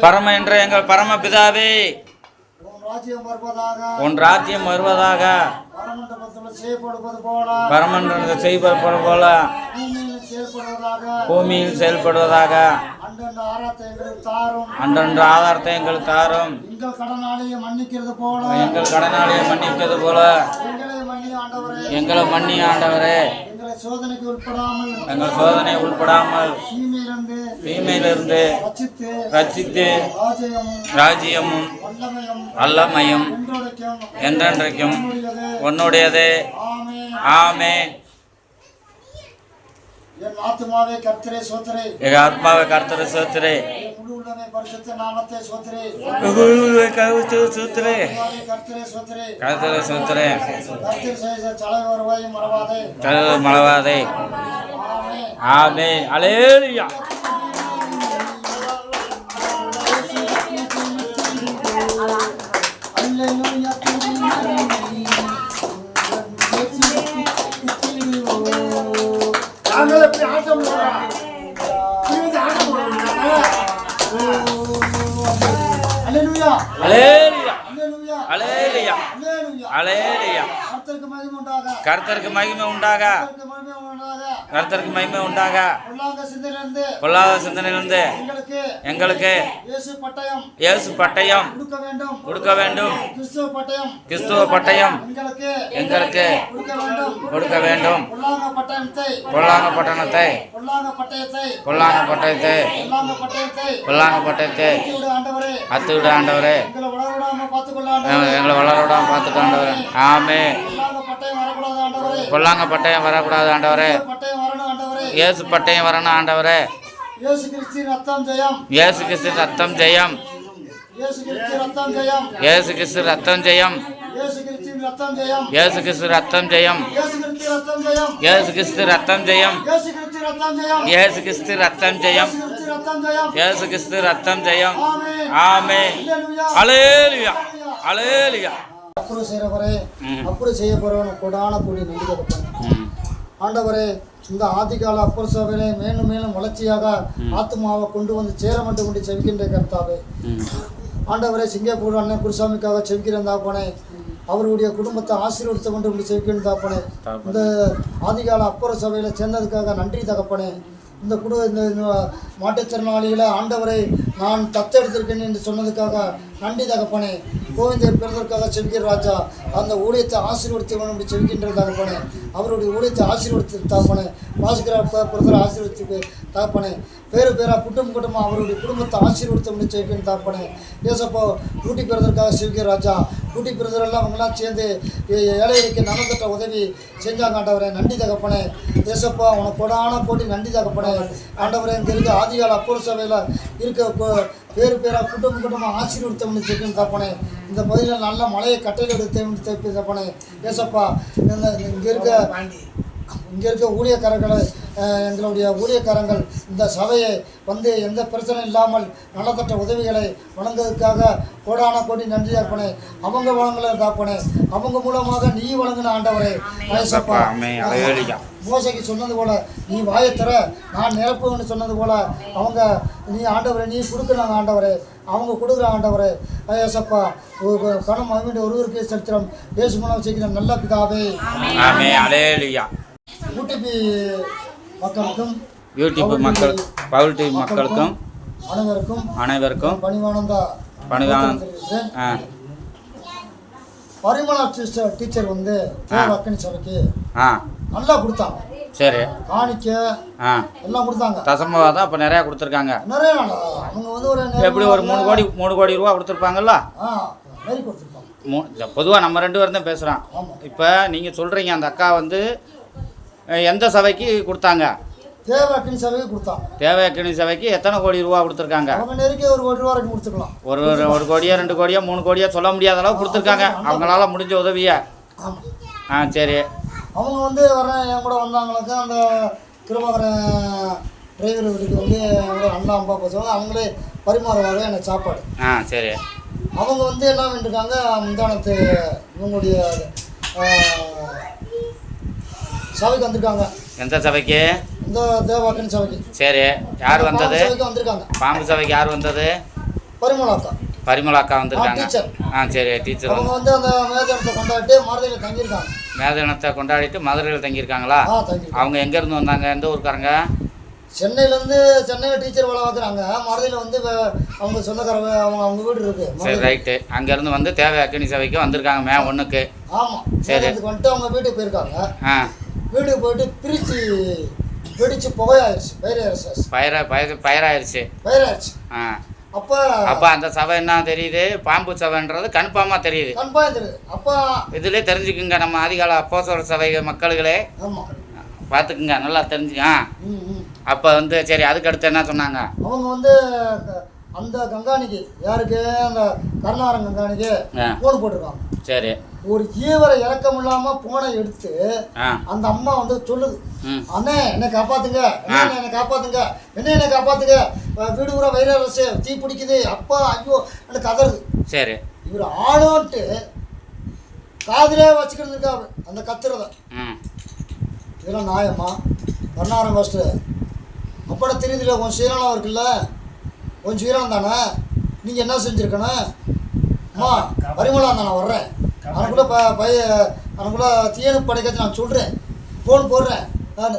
பரம என்ற எங்கள் பரம பிதாவே உன் ராஜ்யம் வருவதாக. பரமண்டலத்தில் செய்யப்படுவது போல. பூமியில் செயல்படுவதாக. அன்றன்ற ஆதாரத்தை எங்களுக்கு தாரும். எங்கள் கடனாளியை மன்னிக்கிறது போல. எங்கள் கடனாளியை மன்னிப்பது போல. எங்களை மன்னி ஆண்டவரே. சோதனைக்கு உட்படாமல் எங்கள் சோதனை உட்படாமல் தீமையிலிருந்து தீமையிலிருந்து ரச்சித்து ரட்சித்து ராஜ்யமும் ராஜ்யமும் வல்லமையும் என்றென்றைக்கும் உன்னுடையது. ஆமே என் ஆத்மாவே கர்த்தரே சோத்திரே. என் ஆத்மாவே கர்த்தரே சோத்திரே. முழு நாமத்தை சோத்திரே. முழு கர்த்தரே சோத்திரே. கர்த்தரே சோத்திரே. கர்த்தரே சோத்திரே. தலைவர் வருவாய் மறவாதே. தலைவர் மறவாதே. ஆமென். அலேலியா கர்த்தருக்கு மகிமை உண்டாக. கர்த்தருக்கு மகிமை உண்டாக. பொல்லாத சிந்தனையிலிருந்து எங்களுக்கு இயேசு பட்டயம் கொடுக்க வேண்டும். கிறிஸ்துவ பட்டயம் எங்களுக்கு கொடுக்க வேண்டும். பொல்லாங்க பட்டணத்தை பொல்லாங்க பட்டயத்தை பொல்லாங்க பட்டயத்தை அத்து விட ஆண்டவரே. எங்களை வளர விடாம பார்த்துக்க ஆண்டவரே. ஆமே பொல்லாங்க பட்டயம் வரக்கூடாது ஆண்டவரே. இயேசு பட்டயம் வரணும் ஆண்டவரே இயேசு கிறிஸ்து ரத்தம் ஜெயம் இயேசு கிறிஸ்து ரத்தம் ஜெயம் இயேசு கிறிஸ்து ரத்தம் ஜெயம் இயேசு கிறிஸ்து ரத்தம் ஜெயம் இயேசு கிறிஸ்து ரத்தம் ஜெயம் இயேசு கிறிஸ்து ரத்தம் ஜெயம் இயேசு கிறிஸ்து ரத்தம் ஜெயம் இயேசு கிறிஸ்து ரத்தம் ஜெயம் ஆமே அலேலியா அலேலியா அப்புறம் செய்கிறவரே. அப்புறம் செய்ய போறவன் கொடான கூடி ம். ஆண்டவரே இந்த ஆதிகால அப்பர் சபையிலே மேலும் மேலும் வளர்ச்சியாக ஆத்மாவை கொண்டு வந்து சேர மட்டும் கொண்டு செவிக்கின்ற கர்த்தாவே. ஆண்டவரே சிங்கப்பூர் அண்ணன் குருசாமிக்காக செவிக்கிறேன் தாப்பனே அவருடைய குடும்பத்தை ஆசீர்வதித்து கொண்டு இப்படி செவிக்கிறேன் தாப்பனே. இந்த ஆதிகால அப்பர சபையில் சேர்ந்ததுக்காக நன்றி தகப்பனே. இந்த குடு இந்த மாற்றுத்திறனாளிகளை ஆண்டவரை நான் தத்தெடுத்திருக்கேன் என்று சொன்னதுக்காக நன்றி தகப்பனே. கோவிந்தர் பிறந்ததற்காக செவிக்கிற ராஜா அந்த ஊழியத்தை ஆசீர்வதித்து வேணும் இப்படி செவிக்கின்ற தகப்பனே. அவருடைய ஊழியத்தை ஆசீர்வதித்து தகப்பனே. பாசுகிற பிறந்தர் ஆசீர்வதித்து தகப்பனே. பேரு பேரா குட்டும் குடும்பம் அவருடைய குடும்பத்தை ஆசீர்வதித்து முடிச்சு தகப்பனே. ஏசப்போ ஊட்டி பிறந்ததற்காக செவிக்கிற ராஜா ஊட்டி பிறந்தரெல்லாம் அவங்களாம் சேர்ந்து ஏழைக்கு ஏழைகளுக்கு நலத்திட்ட உதவி செஞ்சாங்க ஆண்டவரே. நன்றி தகப்பனே. ஏசப்பா உனக்கு கொடான போட்டி. நன்றி தகப்பனே. ஆண்டவரே இங்கே இருக்க ஆதிகால அப்பூர் சபையில் இருக்க பேர் பேராக பேரா குடும்பம் குடும்பம் ஆசீர்வதித்து முடிச்சு தப்பனே இந்த பகுதியில் நல்ல மழையை கட்டையில் எடுத்து தப்பனே ஏசப்பா இந்த இங்கே இருக்க இங்கே இருக்க ஊழியக்காரர்களை எங்களுடைய ஊழியக்காரங்கள் இந்த சபையை வந்து எந்த பிரச்சனை இல்லாமல் நலத்தட்ட உதவிகளை வழங்குவதற்காக கோடான கோடி நன்றி தாப்பனே அவங்க வழங்கல தாப்பனே அவங்க மூலமாக நீ வழங்கின ஆண்டவரே. அல்லேலூயா. மோசைக்கு சொன்னது போல நீ வாயை தர நான் நிரப்புவேன்னு சொன்னது போல அவங்க நீ ஆண்டவரே நீ கொடுக்குறாங்க ஆண்டவரே. அவங்க கொடுக்குற ஆண்டவரே. ஏசப்பா பணம் அவனுடைய ஒருவருக்கு செலுத்துகிறோம் இயேசு மூலம் செய்கிறோம் நல்ல பிதாவே. ஊட்டிபி மக்களுக்கும் யூடியூப் மக்கள் பவுல் டிவி மக்களுக்கும் அனைவருக்கும் அனைவருக்கும் பணிவானந்த பணிவான தெரிவிக்கிறேன். ஆ. பரிமளா டீச்சர் டீச்சர் வந்து அக்கனி சபைக்கு நல்லா கொடுத்தாங்க. சரி. காணிக்க எல்லாம் கொடுத்தாங்க. தசமவாதம் அப்போ நிறையா கொடுத்துருக்காங்க. நிறைய அவங்க வந்து ஒரு எப்படி ஒரு மூணு கோடி மூணு கோடி ரூபா கொடுத்துருப்பாங்கல்ல? கொடுத்துருப்பாங்க. மூ பொதுவாக நம்ம ரெண்டு பேரும் தான் பேசுகிறோம் இப்போ நீங்கள் சொல்கிறீங்க அந்த அக்கா வந்து எந்த சபைக்கு கொடுத்தாங்க? தேவ அக்கனி சபைக்கு கொடுத்தாங்க. தேவையக்கிணி சபைக்கு எத்தனை கோடி ரூபா கொடுத்துருக்காங்க? அவங்க நெருக்கி ஒரு கோடி ரூபா வரைக்கும் கொடுத்துக்கலாம். ஒரு ஒரு ஒரு கோடியா ரெண்டு கோடியா மூணு கோடியா சொல்ல முடியாத அளவு கொடுத்துருக்காங்க. அவங்களால முடிஞ்ச உதவியை. ஆ சரி. அவங்க வந்து வர என் கூட வந்தாங்களுக்கு அந்த திருவாகரன் டிரைவர் வீட்டுக்கு வந்து அவங்களே அண்ணா அம்பா பேசுவாங்க. அவங்களே பரிமாறுவாங்க எனக்கு சாப்பாடு. ஆ சரி. அவங்க வந்து என்ன பண்ணிருக்காங்க முந்தானத்து இவங்களுடைய சபைக்கு வந்திருக்காங்க. எந்த சபைக்கு? இந்த தேவாக்கன் சபைக்கு. சரி யார் வந்தது? வந்திருக்காங்க. பாம்பு சபைக்கு யார் வந்தது? பரிமளாக்கா பரிமளாக்கா வந்திருக்காங்க. டீச்சர். ஆ சரி டீச்சர் அவங்க வந்து அந்த மேதனத்தை கொண்டாடி மருதையில் தங்கியிருக்காங்க. மேதனத்தை கொண்டாடிட்டு மதுரையில் தங்கியிருக்காங்களா? அவங்க எங்கேருந்து வந்தாங்க? எந்த ஊருக்காரங்க? சென்னையிலேருந்து சென்னையில் டீச்சர் வேலை பார்க்குறாங்க. மருதையில் வந்து அவங்க சொந்தக்காரங்க அவங்க அவங்க வீடு இருக்கு. சரி. ரைட்டு அங்கேருந்து வந்து தேவை அக்கினி சபைக்கு வந்திருக்காங்க மே ஒன்றுக்கு ஆமாம் சரி. வந்துட்டு அவங்க வீட்டுக்கு போயிருக்காங்க. ஆ. வீட்டுக்கு போயிட்டு பிரித்து வெடிச்சு புகையாயிருச்சு பயிராயிருச்சு. பயிர பயிர பயிராயிருச்சு. பயிராயிருச்சு. ஆ. அப்போ அப்போ அந்த சபை என்ன தெரியுது? பாம்பு சபைன்றது கன்ஃபார்மாக தெரியுது. கன்ஃபார்ம் தெரியுது. அப்போ இதுலேயே தெரிஞ்சுக்குங்க நம்ம ஆதிகால அப்போசோர சபை மக்களுகளே. ஆமாம் பார்த்துக்குங்க நல்லா ம் அப்போ வந்து சரி அதுக்கு அடுத்து என்ன சொன்னாங்க? அவங்க வந்து அந்த கங்காணிக்கு யாருக்கு? அந்த கருணாரன் கங்காணிக்கு. போன் போட்டிருக்காங்க. சரி. ஒரு ஈவரை இறக்கம் இல்லாம போனை எடுத்து அந்த அம்மா வந்து சொல்லுது அண்ணே என்னை காப்பாத்துங்க. என்ன என்னை காப்பாத்துங்க. என்ன என்னை காப்பாத்துங்க. வீடு பூரா வைரஸ் தீ பிடிக்குது. அப்பா ஐயோ எனக்கு கதறுது. சரி. இவர் ஆளோன்ட்டு காதிலே வச்சுக்கிட்டு இருக்காரு அந்த கத்துறத. இதெல்லாம் நியாயமா? கருணாரம் ஃபஸ்ட்டு அப்பட தெரியுதுல உன் சுயநலம் இருக்குல்ல? உன் சுயநலம் தானே? நீங்கள் என்ன செஞ்சுருக்கணும்? அம்மா பரிமளம் நான் வர்றேன். அவனுக்குள்ள ப பய அவனுக்குள்ள தீயணு படைக்கச்சு நான் சொல்கிறேன் ஃபோன் போடுறேன். நான்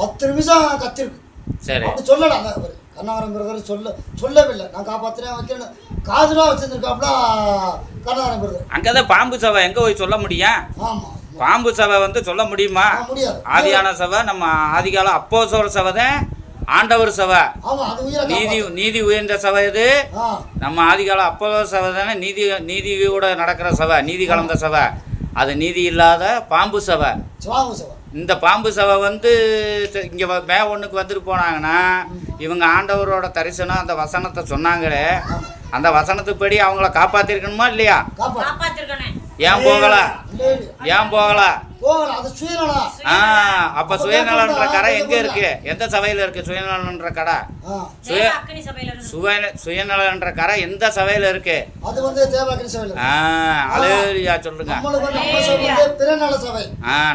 பத்து நிமிஷம் கத்திருக்கு. சரி. அப்படி சொல்லலை. அந்த அவர் கருணாகரம் பிரதர் சொல்ல சொல்லவில்லை. நான் காப்பாற்றுறேன் வைக்கிறேன் காதுலாம் வச்சுருந்துருக்காப்புல கருணாகரம் பிரதர் அங்கே தான் பாம்பு சபை எங்கே போய் சொல்ல முடியும்? ஆமாம் பாம்பு சபை வந்து சொல்ல முடியுமா? முடியாது. ஆதியான சபை நம்ம ஆதிகால அப்போசோர சபை தான். ஆண்டவர் சபை. நீதி. நீதி உயர்ந்த சபை இது நம்ம ஆதிகால அப்போலோ சபை தானே நீதி நீதியோட நடக்கிற சபை நீதி கலந்த சபை. அது நீதி இல்லாத பாம்பு சபை. இந்த பாம்பு சபை வந்து இங்கே மே ஒன்றுக்கு வந்துட்டு போனாங்கன்னா இவங்க ஆண்டவரோட தரிசனம் அந்த வசனத்தை சொன்னாங்களே அந்த வசனத்துப்படி அவங்கள காப்பாற்றிருக்கணுமா இல்லையா? ஏன் போகல. ஏன் போகல? அப்போ சுயநலன்ற கடை எங்கே இருக்கு? எந்த சபையில் இருக்கு சுயநலன்ற கடை சுய சுய சுயநலன்ற கடை எந்த சபையில் இருக்கு? அது வந்து தேவாக்கிரி சபையில் ஆ அலேலியா சொல்லுங்க.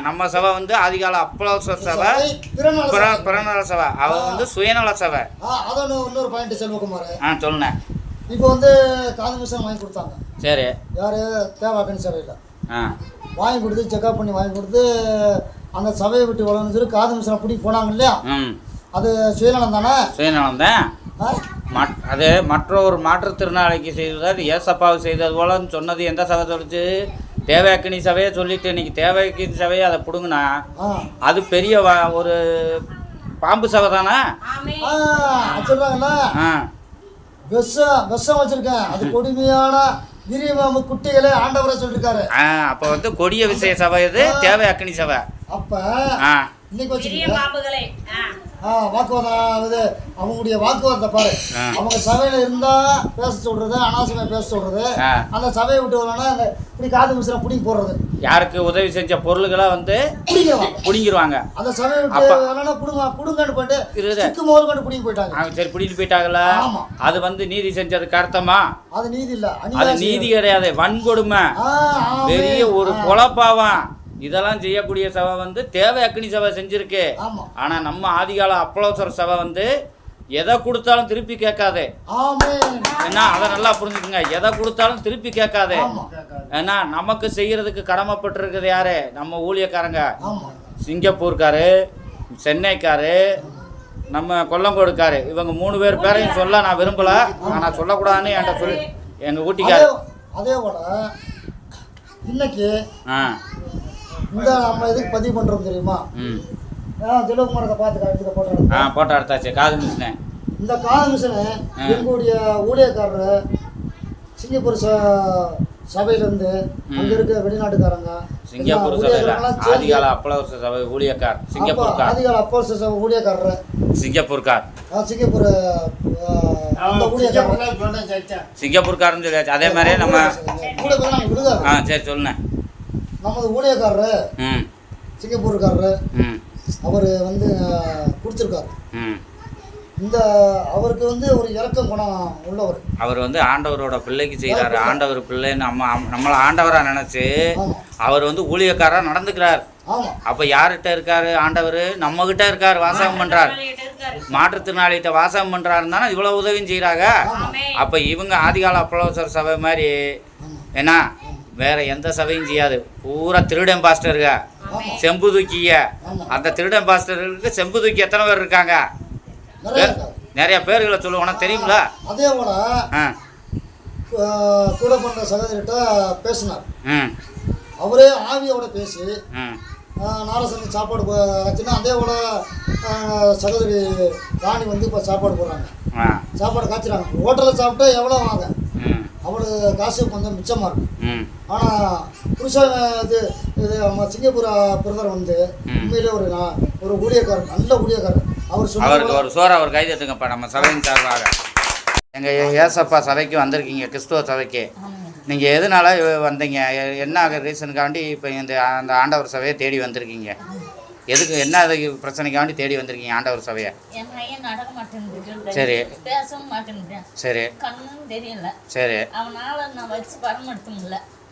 நம்ம சபை வந்து ஆ நம்ம சபை பிறநல பிற சபை. அவ வந்து சுயநல சபை. ஆ சொல்லுண்ணே. இப்போ வந்து காது வாங்கி கொடுத்தாங்க. சரி. யார்? சபையில் ஆ. வாங்கி கொடுத்து செக்அப் பண்ணி வாங்கி கொடுத்து அந்த சபையை விட்டு வளர்ந்து சொல்லி காது மிஷனை பிடி போனாங்க இல்லையா? ம். அது சுயநலம் தானே? சுயநலம் தான். அது மற்றொரு மாற்றுத்திறனாளிக்கு செய்தது ஏசப்பாவு செய்தது போலன்னு சொன்னது எந்த சபை சொல்லிச்சு? தேவையக்கினி சபையை சொல்லிட்டு இன்னைக்கு தேவையக்கினி சபையை அதை பிடுங்கினா ஆ. அது பெரிய வ- ஒரு பாம்பு சபை தானே? ஆ விஷம் விஷம் வச்சிருக்கேன். அது கொடுமையான கிரிமாமு குட்டிகளே ஆண்டவரை சொல்லியிருக்காரு ஆ அப்போ வந்து கொடிய விஷய சபை இது தேவை அக்னி சபை. அப்ப இன்னைக்கு ஆ. வாக்குவாதம் இது அவங்களுடைய வாக்குவாதத்தை பாரு. அவங்க சபையில இருந்தா பேச சொல்றது அனாவசியமா பேச சொல்றது. அந்த சபையை விட்டு வரலன்னா அந்த இப்படி காது மிசில பிடிங்கி போடுறது. யாருக்கு உதவி செஞ்ச பொருள்களை வந்து பிடுங்கிடுவாங்க அந்த வரலன்னா குடுங்க குடுங்கன்னு போயிட்டு போயிட்டாங்க. சரி பிடிட்டு போயிட்டாங்கல்ல. அது வந்து நீதி செஞ்சதுக்கு அர்த்தமா அது நீதி இல்ல அது நீதி. கிடையாது வன்கொடுமை. பெரிய ஒரு. கொலப்பாவம் இதெல்லாம் செய்யக்கூடிய சபை வந்து தேவை அக்னி சபை செஞ்சிருக்கு. ஆனா நம்ம ஆதிகால அப்பளோசர சபை வந்து எதை கொடுத்தாலும் திருப்பி கேட்காது. ஏன்னா அதை நல்லா புரிஞ்சுக்குங்க. எதை கொடுத்தாலும் திருப்பி கேட்காது. ஆமா. ஏன்னா நமக்கு செய்யறதுக்கு கடமைப்பட்டிருக்குது யாரு? நம்ம ஊழியக்காரங்க. ஆமா. சிங்கப்பூர்காரு சென்னைக்காரு நம்ம கொல்லங்கோடுக்காரு. இவங்க மூணு பேர் பேரையும் சொல்ல நான் விரும்பல. ஆனால் சொல்லக்கூடாதுன்னு என்கிட்ட சொல்லி எங்கள் ஊட்டிக்காரு. அதே போல இன்னைக்கு இந்த நம்ம எதுக்கு பதிவு பண்றோம் தெரியுமா? ஆ, செல்வகுமாரத்தை பார்த்து காட்டுக்க ஆ போட்டோம் போட்டோ எடுத்தாச்சு. காது மிஷினு. இந்த மிஷனை ஆ. எங்களுடைய ஊழியக்காரர் சிங்கப்பூர் ச சபையிலேருந்து அங்கே இருக்க வெளிநாட்டுக்காரங்க சிங்கப்பூர் சபையில் ஆதிகால அப்பளவச சபை ஊழியக்கார். அப்போ சிங்கப்பூர்கார் ஆதிகால அப்போ சபை ஊழியக்காரர். சிங்கப்பூர்கார் ஆ, சிங்கப்பூர் ஆ, அந்த ஊழியக்காரர். சிங்கப்பூர்காரன்னு சொல்லியாச்சு. அதே மாதிரியே நம்ம ஆ சரி சொல்லுண்ணே. நமது ஊழியக்காரர் ம். சிங்கப்பூர்காரர் ம். அவர் வந்து கொடுத்துருக்காரு ம். இந்த அவருக்கு வந்து ஒரு இறக்க குணம் உள்ளவர். அவர் வந்து ஆண்டவரோட பிள்ளைக்கு செய்கிறாரு ஆண்டவர் பிள்ளை நம்ம நம்மளை ஆண்டவராக நினச்சி அவர் வந்து ஊழியக்காரராக நடந்துக்கிறார். அப்போ யார்கிட்ட இருக்காரு ஆண்டவர்? நம்மகிட்ட இருக்கார் வாசகம் பண்ணுறார் மாற்றுத்திறனாளிகிட்ட வாசகம் பண்ணுறாருன்னு தானே இவ்வளோ உதவியும் செய்கிறாங்க அப்போ இவங்க ஆதிகால அப்பளோசர் சபை மாதிரி என்ன? வேற எந்த சபையும் செய்யாது. பூரா திருடன் பாஸ்டருங்க. செம்பு தூக்கிய. அந்த திருடன் பாஸ்டருக்கு செம்பு தூக்கி எத்தனை பேர் இருக்காங்க? நிறைய பேர்களை சொல்லுவோம் தெரியுங்களா அதே போல் கூட பிறந்த சகோதரிகிட்ட பேசினார். ம் அவரே ஆவியோட பேசி நாரசாமி சாப்பாடு ஆச்சுன்னா அதே போல் சகோதரி ராணி வந்து இப்போ சாப்பாடு போடுறாங்க. சாப்பாடு காய்ச்சுறாங்க. ஹோட்டலில் சாப்பிட்டா எவ்வளோ வாங்க அவ்வளோ காசு கொஞ்சம் மிச்சமாக இருக்கும். ஆனால் புருஷன் இது இது நம்ம சிங்கப்பூர் பிரதர் வந்து. உண்மையிலே ஒரு ஒரு ஊழியக்காரர் நல்ல ஊழியக்காரர். அவர் அவருக்கு ஒரு சோறு அவர் கை தட்டுங்கப்பா நம்ம சபையின் சார்பாக. எங்கள் ஏசப்பா சபைக்கு வந்திருக்கீங்க கிறிஸ்துவ சபைக்கு. நீங்கள் எதனால வந்தீங்க? என்ன ரீசனுக்காண்டி இப்போ இந்த அந்த ஆண்டவர் சபையை தேடி வந்திருக்கீங்க? எதுக்கு என்ன அது பிரச்சனைக்காண்டி தேடி வந்திருக்கீங்க ஆண்டவர் சபையை? என் பையன் நடக்க மாட்டேங்குது சரி. சரி. கண்ணும் தெரியல. சரி.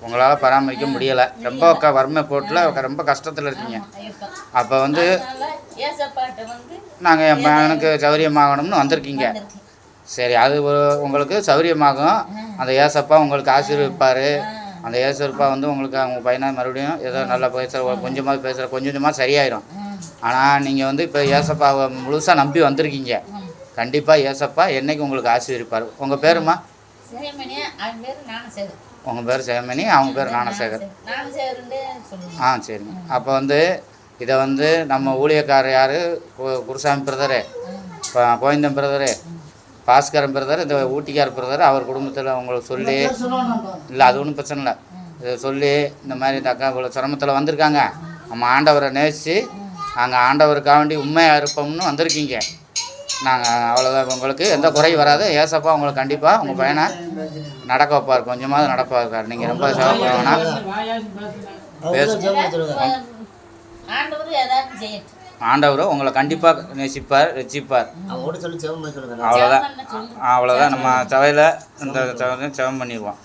உங்களால் பராமரிக்க முடியலை. ரொம்ப வறுமை கோட்டில் ரொம்ப கஷ்டத்தில் இருக்கீங்க. அப்போ வந்து நாங்கள் என் பையனுக்கு சௌரியமாகணும்னு வந்திருக்கீங்க. சரி அது உங்களுக்கு சௌரியமாகும். அந்த ஏசப்பா உங்களுக்கு ஆசீர்விப்பார். அந்த ஏசப்பா வந்து உங்களுக்கு அவங்க பையனை மறுபடியும் ஏதோ நல்லா பேசுகிற கொஞ்சமாக பேசுகிற கொஞ்சம் கொஞ்சமாக சரியாயிடும் ஆனால் நீங்கள் வந்து இப்போ ஏசப்பாவை முழுசாக நம்பி வந்திருக்கீங்க. கண்டிப்பாக ஏசப்பா என்றைக்கு உங்களுக்கு ஆசீர்விப்பார்? உங்கள் பேருமா? உங்கள் பேர் சிவமணி அவங்க பேர் ஞானசேகர். ஆ சரிங்க. அப்போ வந்து இதை வந்து நம்ம ஊழியக்காரர் யார்? Gurusamy brother. Govindan brother. Bhaskaran brother இந்த ஊட்டிக்கார பிரதர் அவர் குடும்பத்தில் உங்களுக்கு சொல்லி. இல்லை அது ஒன்றும் பிரச்சனை இல்லை. இதை சொல்லி இந்த மாதிரி இந்த அக்கா இவ்வளோ சிரமத்தில் வந்திருக்காங்க. நம்ம ஆண்டவரை நேசித்து நாங்கள் ஆண்டவருக்காக வேண்டி உண்மையாக இருப்போம்னு வந்திருக்கீங்க. நாங்கள் அவ்வளோதான் உங்களுக்கு. எந்த குறையும் வராது. ஏசப்பா உங்களுக்கு கண்டிப்பாக உங்கள் பையனை நடக்க வைப்பார் கொஞ்சமாவது நடக்க வைப்பார் நீங்கள் ரொம்ப சேவை வேணாம் பேசு. ஆண்டவர் ஏதாவது செய்யட்டும். ஆண்டவர் உங்களை கண்டிப்பாக நேசிப்பார் ரசிப்பார் அவ்வளோதான். அவ்வளோதான் நம்ம சபையில் இந்த செவம் பண்ணிடுவோம்.